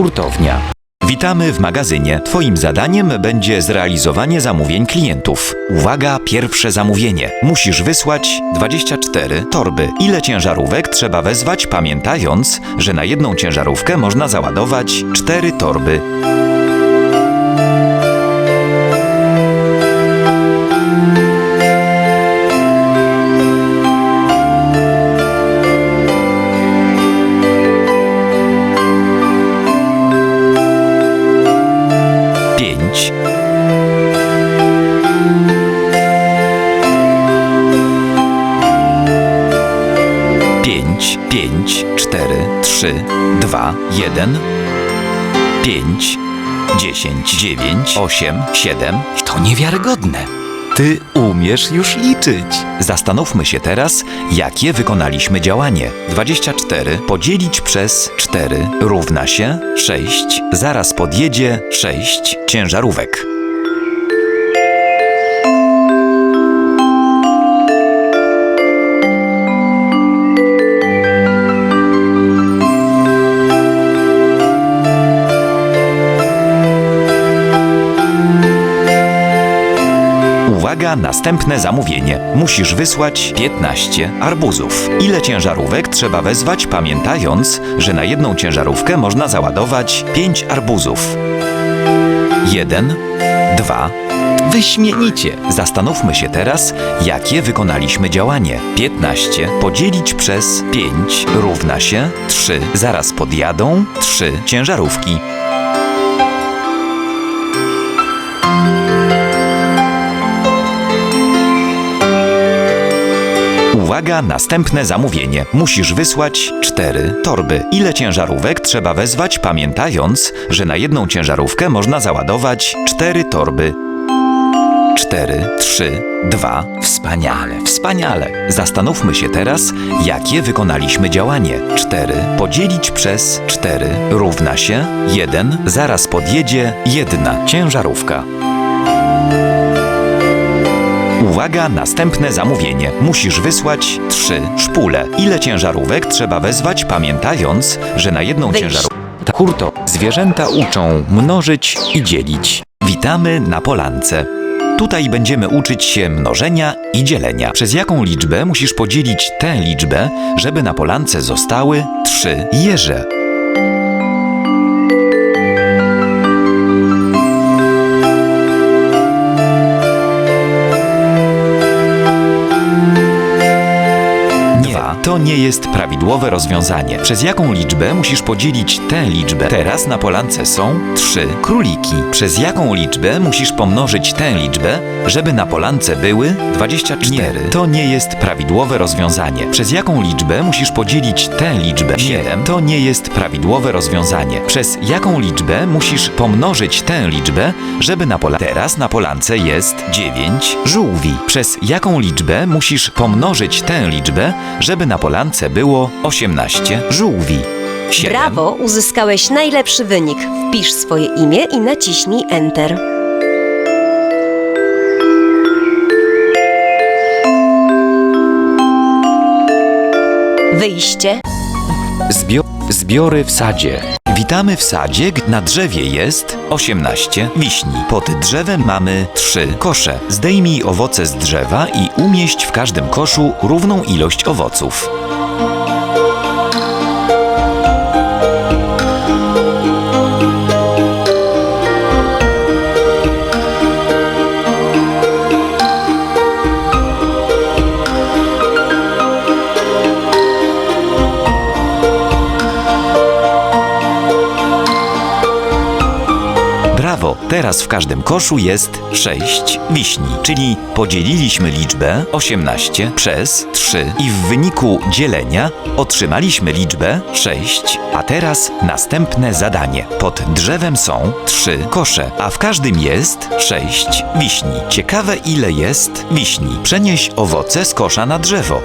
Hurtownia. Witamy w magazynie. Twoim zadaniem będzie zrealizowanie zamówień klientów. Uwaga, pierwsze zamówienie. Musisz wysłać 24 torby. Ile ciężarówek trzeba wezwać, pamiętając, że na jedną ciężarówkę można załadować 4 torby. 1, 5, 10, 9, 8, 7. To niewiarygodne. Ty umiesz już liczyć. Zastanówmy się teraz, jakie wykonaliśmy działanie. 24 podzielić przez 4 równa się 6. Zaraz podjedzie 6 ciężarówek. Uwaga, następne zamówienie. Musisz wysłać 15 arbuzów. Ile ciężarówek trzeba wezwać, pamiętając, że na jedną ciężarówkę można załadować 5 arbuzów? 1, 2. Wyśmienicie! Zastanówmy się teraz, jakie wykonaliśmy działanie. 15 podzielić przez 5 równa się 3. Zaraz podjadą 3 ciężarówki. Uwaga, następne zamówienie. Musisz wysłać 4 torby. Ile ciężarówek trzeba wezwać, pamiętając, że na jedną ciężarówkę można załadować 4 torby? 4, 3, 2. Wspaniale, wspaniale. Zastanówmy się teraz, jakie wykonaliśmy działanie. 4 podzielić przez 4 równa się 1. Zaraz podjedzie jedna ciężarówka. Uwaga, następne zamówienie. Musisz wysłać trzy szpule. Ile ciężarówek trzeba wezwać, pamiętając, że na jedną Wyjść. ciężarówkę. Hurto. Zwierzęta uczą mnożyć i dzielić. Witamy na polance. Tutaj będziemy uczyć się mnożenia i dzielenia. Przez jaką liczbę musisz podzielić tę liczbę, żeby na polance zostały trzy jeże? To nie jest prawidłowe rozwiązanie. Przez jaką liczbę musisz podzielić tę liczbę? Teraz na polance są trzy króliki. Przez jaką liczbę musisz pomnożyć tę liczbę, żeby na polance były 24? Nie. To nie jest prawidłowe rozwiązanie. Przez jaką liczbę musisz podzielić tę liczbę? 7. To nie jest prawidłowe rozwiązanie. Przez jaką liczbę musisz pomnożyć tę liczbę, żeby na polance... Teraz na polance jest 9 żółwi. Przez jaką liczbę musisz pomnożyć tę liczbę, żeby na polance było 18 żółwi? 7. Brawo, uzyskałeś najlepszy wynik. Wpisz swoje imię i naciśnij Enter. Wyjście. Zbio zbiory w sadzie. Witamy w sadzie, na drzewie jest 18 wiśni. Pod drzewem mamy 3 kosze. Zdejmij owoce z drzewa i umieść w każdym koszu równą ilość owoców. Teraz w każdym koszu jest 6 wiśni, czyli podzieliliśmy liczbę 18 przez 3 i w wyniku dzielenia otrzymaliśmy liczbę 6. A teraz następne zadanie. Pod drzewem są 3 kosze, a w każdym jest 6 wiśni. Ciekawe ile jest wiśni. Przenieś owoce z kosza na drzewo.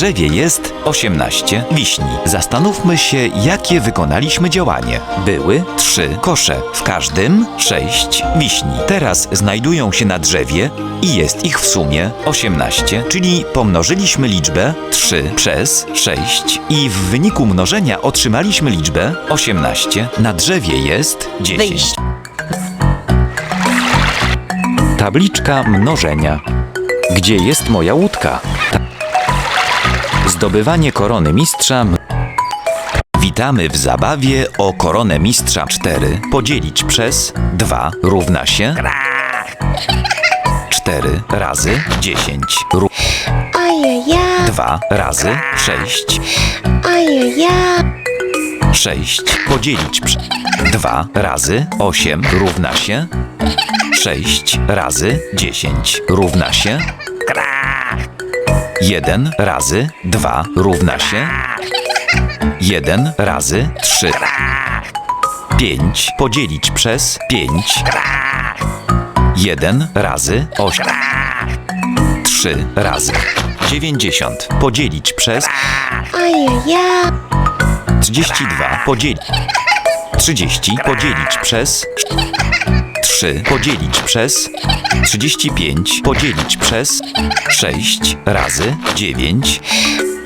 Drzewie jest 18 wiśni. Zastanówmy się, jakie wykonaliśmy działanie. Były trzy kosze, w każdym 6 wiśni. Teraz znajdują się na drzewie i jest ich w sumie 18, czyli pomnożyliśmy liczbę 3 przez 6 i w wyniku mnożenia otrzymaliśmy liczbę 18. Na drzewie jest 10. Wyjść. Tabliczka mnożenia. Gdzie jest moja łódka? Zdobywanie korony mistrza. Witamy w zabawie o koronę mistrza 4 podzielić przez 2 równa się 4 razy 10 ró- Ajaja, 2 razy 6 ajaja, 6 podzielić przez 2 razy 8 równa się 6 razy 10 równa się 1 razy 2 równa się. 1 razy 3 5 podzielić przez 5 1 razy 8 3 razy 90 podzielić przez ajaja, 32 podzielić. 30 podzielić przez 3 podzielić przez 35 podzielić przez 6 razy 9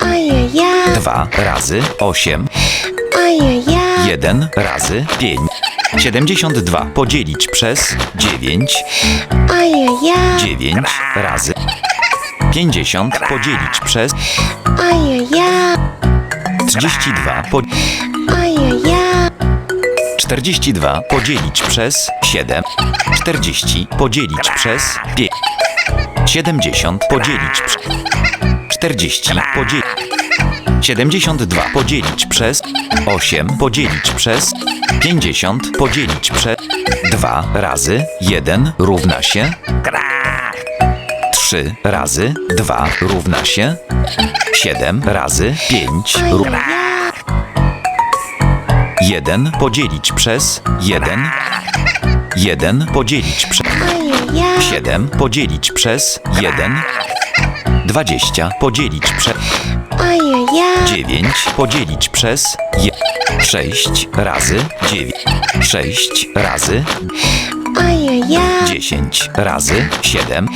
ajaja, 2 razy 8 ajaja, 1 razy 5 72 podzielić przez 9 ajaja, 9 razy 50 podzielić przez ajaja, 32 po, 42 podzielić przez 7 40 podzielić przez 5 70 podzielić przez 40 podzielić. 72 podzielić przez 8 podzielić przez 50 podzielić przez 2 razy 1 równa się 3 razy 2 równa się 7 razy 5 równa ajaja, 1 podzielić przez 1 1 podzielić przez ajaja, 7 podzielić przez 1 20 podzielić przez ajaja, 9 podzielić przez 6 razy 9 6 razy ajaja, 10 razy 7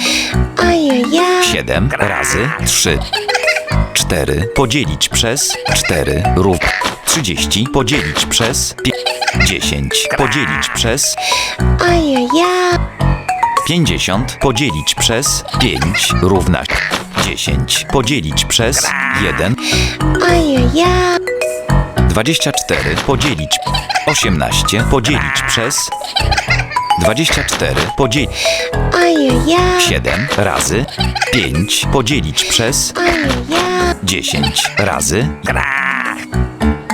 ajaja, 7 razy 3 4 podzielić przez 4 rów 30 podzielić przez 5 10 podzielić przez ajaja, 50 podzielić przez 5 równa 10 podzielić przez 1 ajaja, 24 podzielić 18 podzielić przez 24 podzielić ajaja, 7 razy 5 podzielić przez ajaja, 10 razy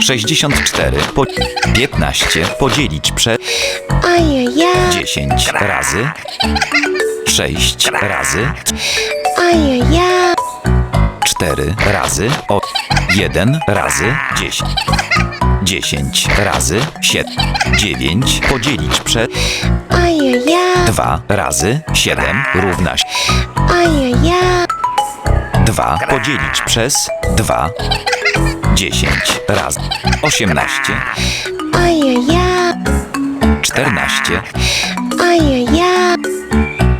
64 po 15 podzielić przez ajaja, 10 razy 6 razy ajaja, 4 razy o 1 razy 10 10 razy 7 9 podzielić przez ajaja, 2 razy 7 równa się ajaja, 2 podzielić przez 2 10 razy 18 ajaja, 14 ajaja,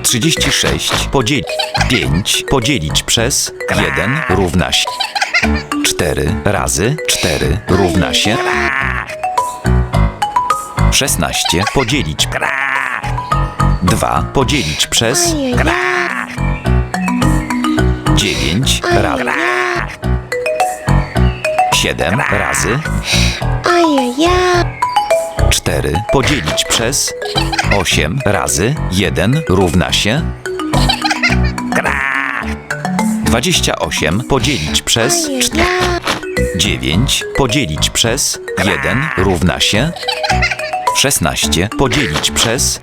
36 podzielić 5 podzielić przez 1 równa się 4 razy 4 równa się 16 podzielić 2 podzielić przez ajaja, 7 razy. Ajaja, 4 podzielić przez 8 razy 1 równa się 28 podzielić przez ajaja, 9 podzielić przez 1 równa się 16 podzielić przez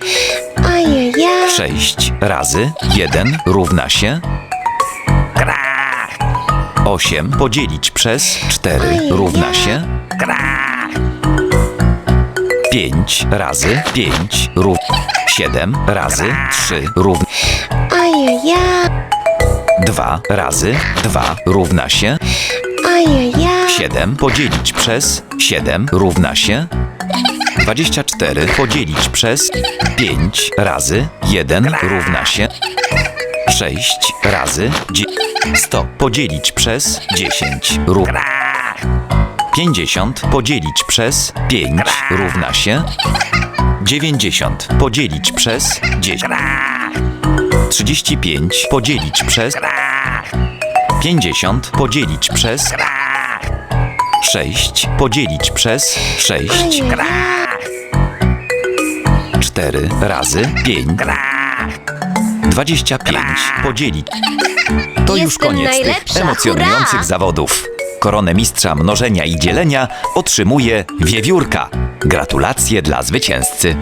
ajaja, 6 razy 1 równa się 8 podzielić przez 4 równa się? 5 razy 5 rów 7 razy 3 równa ajaja, 2 razy 2 równa się? Ajaja. 7 podzielić przez 7 równa się? 24 podzielić przez 5 razy 1 równa się? 6 razy dzie- 100 podzielić przez 10 równa 50 podzielić przez 5 równa się 90 podzielić przez 10 35 podzielić przez 50 podzielić przez 6 podzielić przez 6 Ajaja. 4 razy 5 25 podzielić To już Jestem koniec tych najlepsza, emocjonujących hurra! zawodów. Koronę mistrza mnożenia i dzielenia otrzymuje wiewiórka. Gratulacje dla zwycięzcy.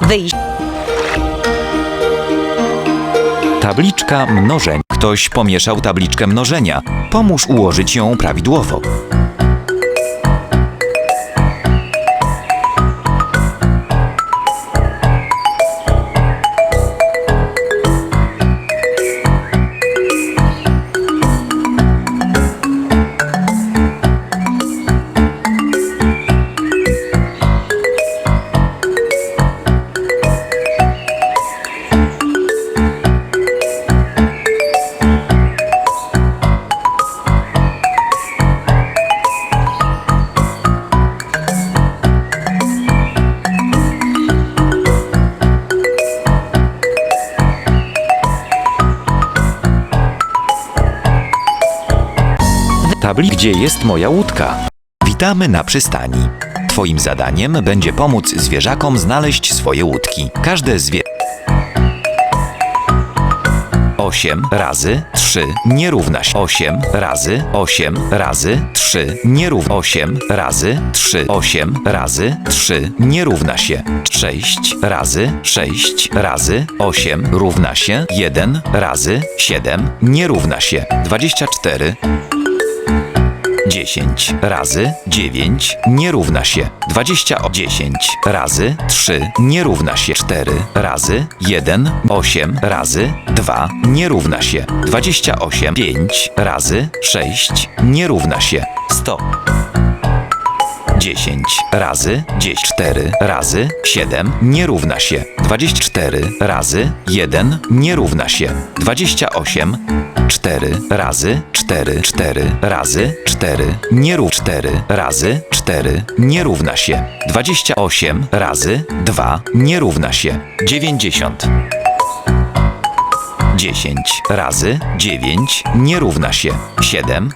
Wyjść. Tabliczka mnożeń. Ktoś pomieszał tabliczkę mnożenia. Pomóż ułożyć ją prawidłowo. Tabli, gdzie jest moja łódka? Witamy na przystani. Twoim zadaniem będzie pomóc zwierzakom znaleźć swoje łódki. Każde zwie... 8 razy 3 nie równa się 8 razy 8 razy 3 nie równa 8 razy 3 8 razy 3 nie równa się 6 razy 6 razy 8 równa się 1 razy 7 nie równa się 24 10 razy 9 nie równa się 20 o 10 razy 3 nie równa się 4 razy 1 8 razy 2 nie równa się 28 5 razy 6 nie równa się 100 10 razy 10 4 razy 7 nie równa się. 24 razy 1 nie równa się. 28 4 razy 4 4 razy 4 nie rów 4 razy 4 nie równa się. 28 razy 2 nie równa się. 90 10 razy 9 nie równa się. 7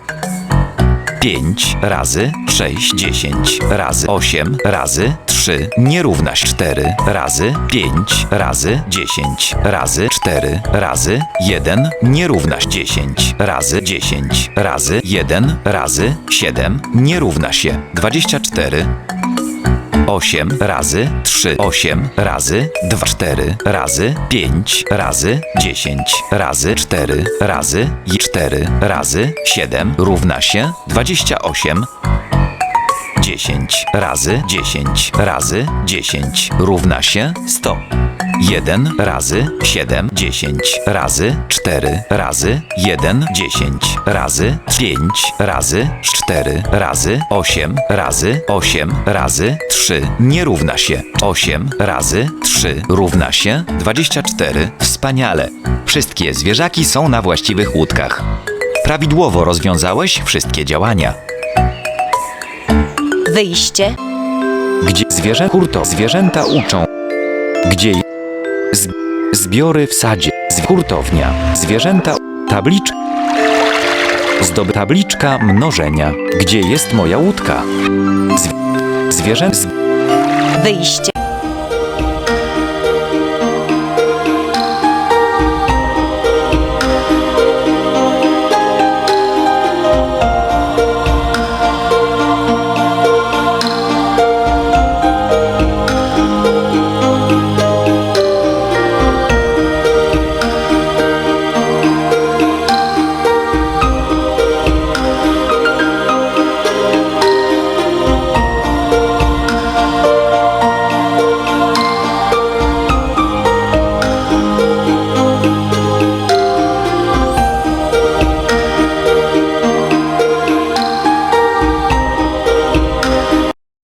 5 razy 6 10 razy 8 razy 3 nie równa się 4 razy 5 razy 10 razy 4 razy 1 nie równa się 10 razy 10 razy 1 razy 7 nie równa się 24 8 razy 3 8 razy 2 4 razy 5 razy 10 razy 4 razy i 4 razy 7 równa się 28 10 razy 10 razy 10 równa się 100 1 razy 7 10 razy 4 razy 1 10 razy 5 razy 4 razy 8 razy 8 razy 3 nie równa się 8 razy 3 równa się 24 Wspaniale! Wszystkie zwierzaki są na właściwych łódkach. Prawidłowo rozwiązałeś wszystkie działania. Wyjście. Gdzie zwierzę hurto zwierzęta uczą. Gdzie z, zbiory w sadzie. Z hurtownia. Zwierzęta tablicz. Zdob tabliczka mnożenia. Gdzie jest moja łódka? Z, zwierzę z, Wyjście.